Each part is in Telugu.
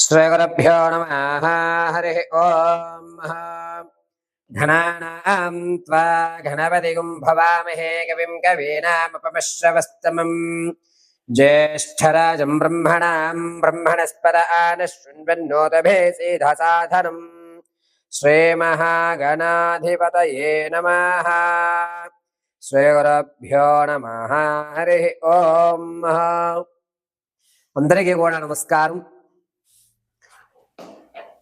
श्रीगुरुभ्यो नमः हरिः ॐ घनानां त्वा घनपतिगुं भवामहे कविं कवीनामपमश्रवस्तमम् ज्येष्ठराजं ब्रह्मणां ब्रह्मणस्पद आनशृण्वन्नोतभेसीधसाधनम् श्रीमहागणाधिपतये नमः श्रीगुरुभ्यो नमः हरिः ॐ అందరికీ కూడా నమస్కారం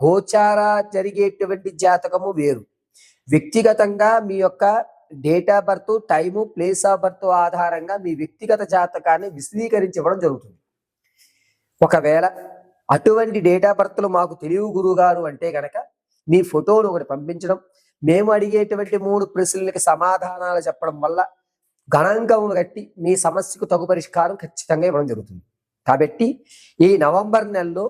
గోచార జరిగేటువంటి జాతకము వేరు. వ్యక్తిగతంగా మీ యొక్క date of birth time place of birth ఆధారంగా మీ వ్యక్తిగత జాతకాన్ని విశదీకరించి జరుగుతుంది. ఒకవేళ అటువంటి డేట్ ఆఫ్ బర్త్లు మాకు తెలివి గురువు గారు అంటే కనుక మీ ఫోటోను ఒకటి పంపించడం మేము అడిగేటువంటి మూడు ప్రశ్నలకి సమాధానాలు చెప్పడం వల్ల గణాంకమును కట్టి మీ సమస్యకు తగు పరిష్కారం ఖచ్చితంగా ఇవ్వడం జరుగుతుంది. కాబట్టి ఈ నవంబర్ నెలలో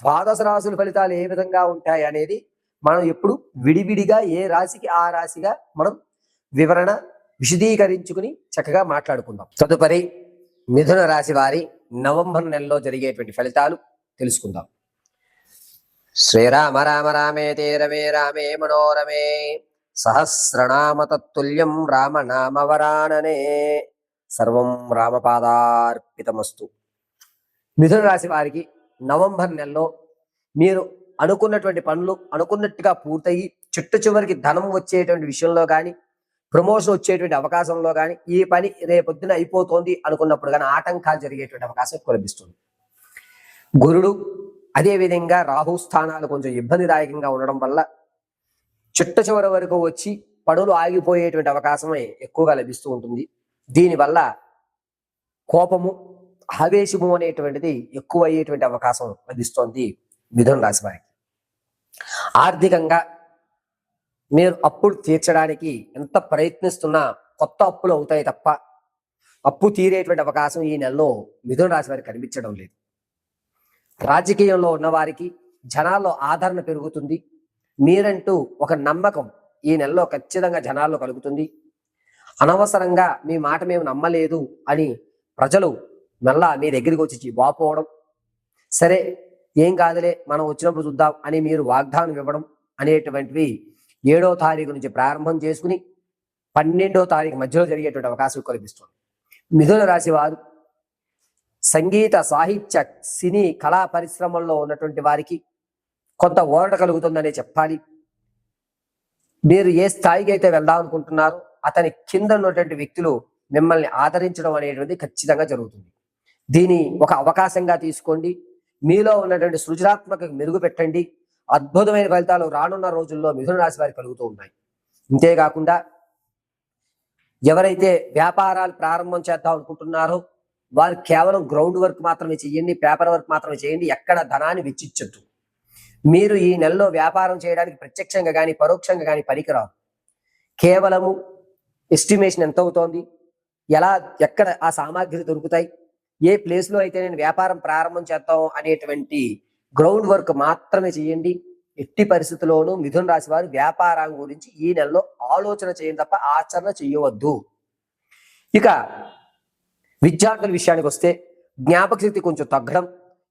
ద్వాదశ రాశుల ఫలితాలు ఏ విధంగా ఉంటాయి అనేది మనం ఎప్పుడు విడివిడిగా ఏ రాశికి ఆ రాశిగా మనం వివరణ విశదీకరించుకుని చక్కగా మాట్లాడుకుందాం. తదుపరి మిథున రాశి వారి నవంబర్ నెలలో జరిగేటువంటి ఫలితాలు తెలుసుకుందాం. శ్రీరామ రామ రామే రమే రామే మనోరమే సహస్రనామతత్తుల్యం రామనామవరాననే సర్వం రామపాదార్పితమస్తు. మిథున రాశి వారికి నవంబర్ నెలలో మీరు అనుకున్నటువంటి పనులు అనుకున్నట్టుగా పూర్తయి చిట్ట చివరికి ధనం వచ్చేటువంటి విషయంలో కానీ ప్రమోషన్ వచ్చేటువంటి అవకాశంలో కానీ ఈ పని రేపొద్దున అయిపోతుంది అనుకున్నప్పుడు కానీ ఆటంకాలు జరిగేటువంటి అవకాశం ఎక్కువ లభిస్తుంది. గురుడు అదేవిధంగా రాహు స్థానాలు కొంచెం ఇబ్బందిదాయకంగా ఉండడం వల్ల చిట్ట చివరి వరకు వచ్చి పనులు ఆగిపోయేటువంటి అవకాశమే ఎక్కువగా లభిస్తూ ఉంటుంది. దీనివల్ల కోపము ఆవేశము అనేటువంటిది ఎక్కువ అయ్యేటువంటి అవకాశం లభిస్తోంది మిథున రాశి వారికి. ఆర్థికంగా మీరు అప్పులు తీర్చడానికి ఎంత ప్రయత్నిస్తున్నా కొత్త అప్పులు అవుతాయి తప్ప అప్పు తీరేటువంటి అవకాశం ఈ నెలలో మిథున రాశి వారికి కనిపించడం లేదు. రాజకీయంలో ఉన్నవారికి జనాల్లో ఆదరణ పెరుగుతుంది. మీరంటూ ఒక నమ్మకం ఈ నెలలో ఖచ్చితంగా జనాల్లో కలుగుతుంది. అనవసరంగా మీ మాట మేము నమ్మలేదు అని ప్రజలు మళ్ళా మీ దగ్గరికి వచ్చి వాపోవడం సరే ఏం కాదులే మనం వచ్చినప్పుడు చూద్దాం అని మీరు వాగ్దానం ఇవ్వడం అనేటువంటివి ఏడో తారీఖు నుంచి ప్రారంభం చేసుకుని పన్నెండో తారీఖు మధ్యలో జరిగేటువంటి అవకాశం కల్పిస్తుంది. మిథున రాశి వారు సంగీత సాహిత్య సినీ కళా పరిశ్రమల్లో ఉన్నటువంటి వారికి కొంత ఓరట కలుగుతుందనే చెప్పాలి. మీరు ఏ స్థాయికి అయితే వెళ్దాం అనుకుంటున్నారో అతని కింద ఉన్నటువంటి వ్యక్తులు మిమ్మల్ని ఆదరించడం అనేటువంటిది ఖచ్చితంగా జరుగుతుంది. దీని ఒక అవకాశంగా తీసుకోండి. మీలో ఉన్నటువంటి సృజనాత్మక మెరుగు పెట్టండి. అద్భుతమైన ఫలితాలు రానున్న రోజుల్లో మిథున రాశి వారికి కలుగుతూ ఉన్నాయి. అంతేకాకుండా ఎవరైతే వ్యాపారాలు ప్రారంభం చేద్దాం అనుకుంటున్నారో వారు కేవలం గ్రౌండ్ వర్క్ మాత్రమే చేయండి పేపర్ వర్క్ మాత్రమే చేయండి ఎక్కడ ధనాన్ని వెచ్చించద్దు మీరు ఈ నెలలో వ్యాపారం చేయడానికి ప్రత్యక్షంగా కానీ పరోక్షంగా కానీ పనికిరాదు కేవలము ఎస్టిమేషన్ ఎంత అవుతోంది ఎలా ఎక్కడ ఆ సామాగ్రి దొరుకుతాయి? ఏ ప్లేస్లో అయితే నేను వ్యాపారం ప్రారంభం చేద్దాం అనేటువంటి గ్రౌండ్ వర్క్ మాత్రమే చేయండి. ఎట్టి పరిస్థితుల్లోనూ మిథున్ రాశి వారు వ్యాపారం గురించి ఈ నెలలో ఆలోచన చేయండి తప్ప ఆచరణ చేయవద్దు. ఇక విద్యార్థుల విషయానికి వస్తే జ్ఞాపక శక్తి కొంచెం తగ్గడం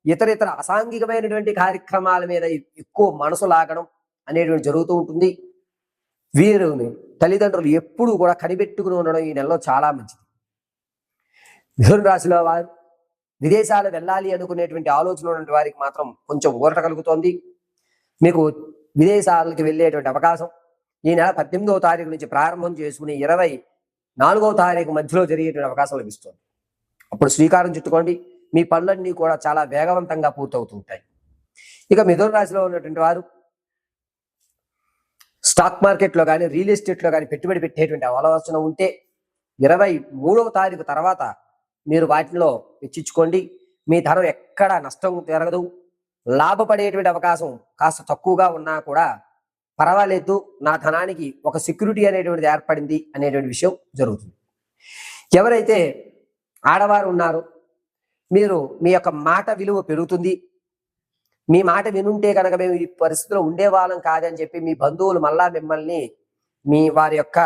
ఇతర ఇతర అసాంఘికమైనటువంటి కార్యక్రమాల మీద ఎక్కువ మనసు లాగడం అనేటువంటి జరుగుతూ ఉంటుంది. వీరుని తల్లిదండ్రులు ఎప్పుడూ కూడా కనిపెట్టుకుని ఉండడం ఈ నెలలో చాలా మంచిది. మిథున రాశిలో వారు విదేశాలు వెళ్ళాలి అనుకునేటువంటి ఆలోచన ఉన్నటువంటి వారికి మాత్రం కొంచెం ఊరట కలుగుతోంది. మీకు విదేశాలకు వెళ్ళేటువంటి అవకాశం ఈ నెల పద్దెనిమిదవ తారీఖు నుంచి ప్రారంభం చేసుకుని ఇరవై నాలుగవ తారీఖు మధ్యలో జరిగేటువంటి అవకాశం లభిస్తుంది. అప్పుడు శ్రీకారం చుట్టుకోండి. మీ పనులన్నీ కూడా చాలా వేగవంతంగా పూర్తవుతుంటాయి. ఇక మిథున రాశిలో ఉన్నటువంటి వారు స్టాక్ మార్కెట్లో కానీ రియల్ ఎస్టేట్లో కానీ పెట్టుబడి పెట్టేటువంటి ఆలోచన ఉంటే ఇరవై మూడవ తారీఖు తర్వాత మీరు వాటిలో వెచ్చించుకోండి. మీ ధనం ఎక్కడ నష్టం జరగదు. లాభపడేటువంటి అవకాశం కాస్త తక్కువగా ఉన్నా కూడా పర్వాలేదు. నా ధనానికి ఒక సెక్యూరిటీ అనేటువంటిది ఏర్పడింది అనేటువంటి విషయం జరుగుతుంది. ఎవరైతే ఆడవారు ఉన్నారో మీరు మీ యొక్క మాట విలువ పెరుగుతుంది. మీ మాట వినుంటే కనుక మేము ఈ పరిస్థితిలో ఉండేవాళ్ళం కాదని చెప్పి మీ బంధువులు మళ్ళా మిమ్మల్ని మీ వారి యొక్క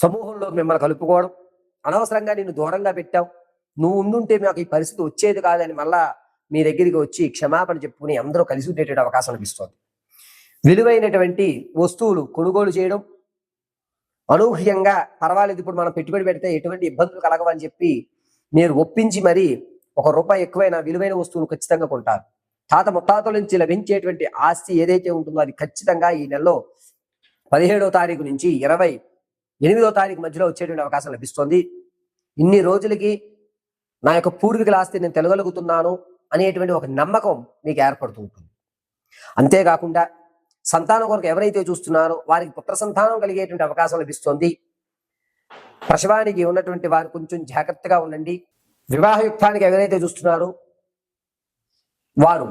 సమూహంలో మిమ్మల్ని కలుపుకోవడం. అనవసరంగా నేను దూరంగా పెట్టాం. నువ్వు ఉండుంటే మాకు ఈ పరిస్థితి వచ్చేది కాదని మళ్ళా మీ దగ్గరికి వచ్చి క్షమాపణ చెప్పుకుని అందరూ కలిసి ఉండేటువంటి అవకాశం లభిస్తుంది. విలువైనటువంటి వస్తువులు కొనుగోలు చేయడం అనూహ్యంగా పర్వాలేదు ఇప్పుడు మనం పెట్టుబడి పెడితే ఎటువంటి ఇబ్బందులు కలగవని చెప్పి మీరు ఒప్పించి మరి ఒక రూపాయి ఎక్కువైన విలువైన వస్తువులు ఖచ్చితంగా కొంటారు. తాత ముత్తాతల నుంచి లభించేటువంటి ఆస్తి ఏదైతే ఉంటుందో అది ఖచ్చితంగా ఈ నెలలో పదిహేడో తారీఖు నుంచి ఇరవై ఎనిమిదో తారీఖు మధ్యలో వచ్చేటువంటి అవకాశం లభిస్తుంది. ఇన్ని రోజులకి నా యొక్క పూర్వీకుల ఆస్తి నేను తెలగలుగుతున్నాను అనేటువంటి ఒక నమ్మకం మీకు ఏర్పడుతూ ఉంటుంది. అంతేకాకుండా సంతానం కొరకు ఎవరైతే చూస్తున్నారో వారికి పుత్ర సంతానం కలిగేటువంటి అవకాశం లభిస్తుంది. ప్రసవానికి ఉన్నటువంటి వారు కొంచెం జాగ్రత్తగా ఉండండి. వివాహయుక్తానికి ఎవరైతే చూస్తున్నారో వారు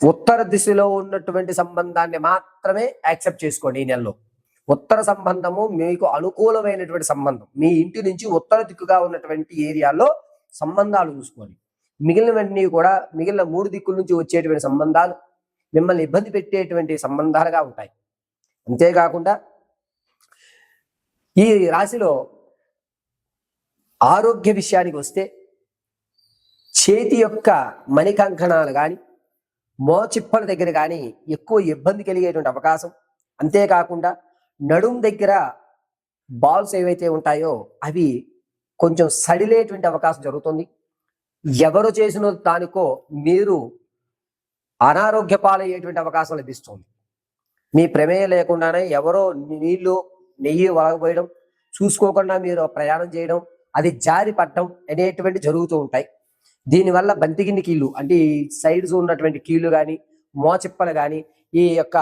ఉత్తర దిశలో ఉన్నటువంటి సంబంధాన్ని మాత్రమే యాక్సెప్ట్ చేసుకోండి ఈ నెలలో. ఉత్తర సంబంధము మీకు అనుకూలమైనటువంటి సంబంధం. మీ ఇంటి నుంచి ఉత్తర దిక్కుగా ఉన్నటువంటి ఏరియాలో సంబంధాలు చూసుకోండి మిగిలినవన్నీ కూడా మిగిలిన మూడు దిక్కుల నుంచి వచ్చేటువంటి సంబంధాలు మిమ్మల్ని ఇబ్బంది పెట్టేటువంటి సంబంధాలుగా ఉంటాయి. అంతేకాకుండా ఈ రాశిలో ఆరోగ్య విషయానికి వస్తే చేతి యొక్క మణికంకణాలు కానీ మోచిప్పల దగ్గర కానీ ఎక్కువ ఇబ్బంది కలిగేటువంటి అవకాశం. అంతేకాకుండా నడుం దగ్గర బాల్స్ ఏవైతే ఉంటాయో అవి కొంచెం సడిలేటువంటి అవకాశం జరుగుతుంది. ఎవరు చేసిన దానికో మీరు అనారోగ్య పాలయ్యేటువంటి అవకాశం లభిస్తుంది. మీ ప్రమేయం లేకుండానే ఎవరో నీళ్ళు నెయ్యి వలగపోయడం చూసుకోకుండా మీరు ప్రయాణం చేయడం అది జారి పట్టడం అనేటువంటి జరుగుతూ ఉంటాయి. దీనివల్ల బంతికింది కీళ్ళు అంటే ఈ సైడ్స్ ఉన్నటువంటి కీళ్ళు కానీ మోచిప్పలు కానీ ఈ యొక్క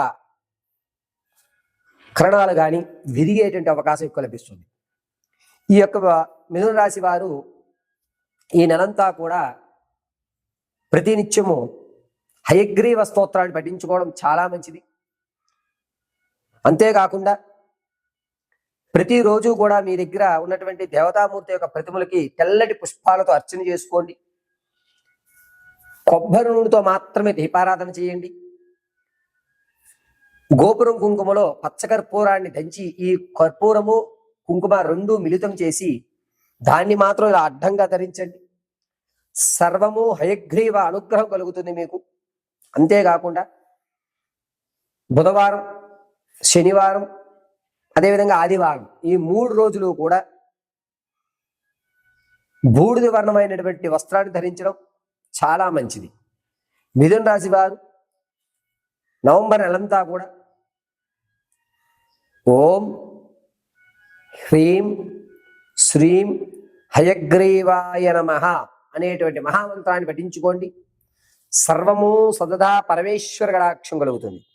కరణాలు కానీ విరిగేటువంటి అవకాశం ఎక్కువ లభిస్తుంది. ఈ యొక్క మిథున రాశి వారు ఈ నెలంతా కూడా ప్రతినిత్యము హయగ్రీవ స్తోత్రాన్ని పఠించుకోవడం చాలా మంచిది. అంతేకాకుండా ప్రతిరోజు కూడా మీ దగ్గర ఉన్నటువంటి దేవతామూర్తి యొక్క ప్రతిమలకి తెల్లటి పుష్పాలతో అర్చన చేసుకోండి. కొబ్బరి నూనెతో మాత్రమే దీపారాధన చేయండి. గోపురం కుంకుమలో పచ్చకర్పూరాన్ని దంచి ఈ కర్పూరము కుంకుమ రెండు మిళితం చేసి దాన్ని మాత్రం ఇలా అడ్డంగా ధరించండి. సర్వము హయగ్రీవ అనుగ్రహం కలుగుతుంది మీకు. అంతేకాకుండా బుధవారం శనివారం అదేవిధంగా ఆదివారం ఈ మూడు రోజులు కూడా బూడిద వర్ణమైనటువంటి వస్త్రాన్ని ధరించడం చాలా మంచిది. మిథున రాశి వారు నవంబర్ నెలంతా కూడా ఓం హ్రీం శ్రీం హయగ్రీవాయ నమ అనేటువంటి మహామంత్రాన్ని పఠించుకోండి. సర్వము సదదా పరమేశ్వర గడాక్షం కలుగుతుంది.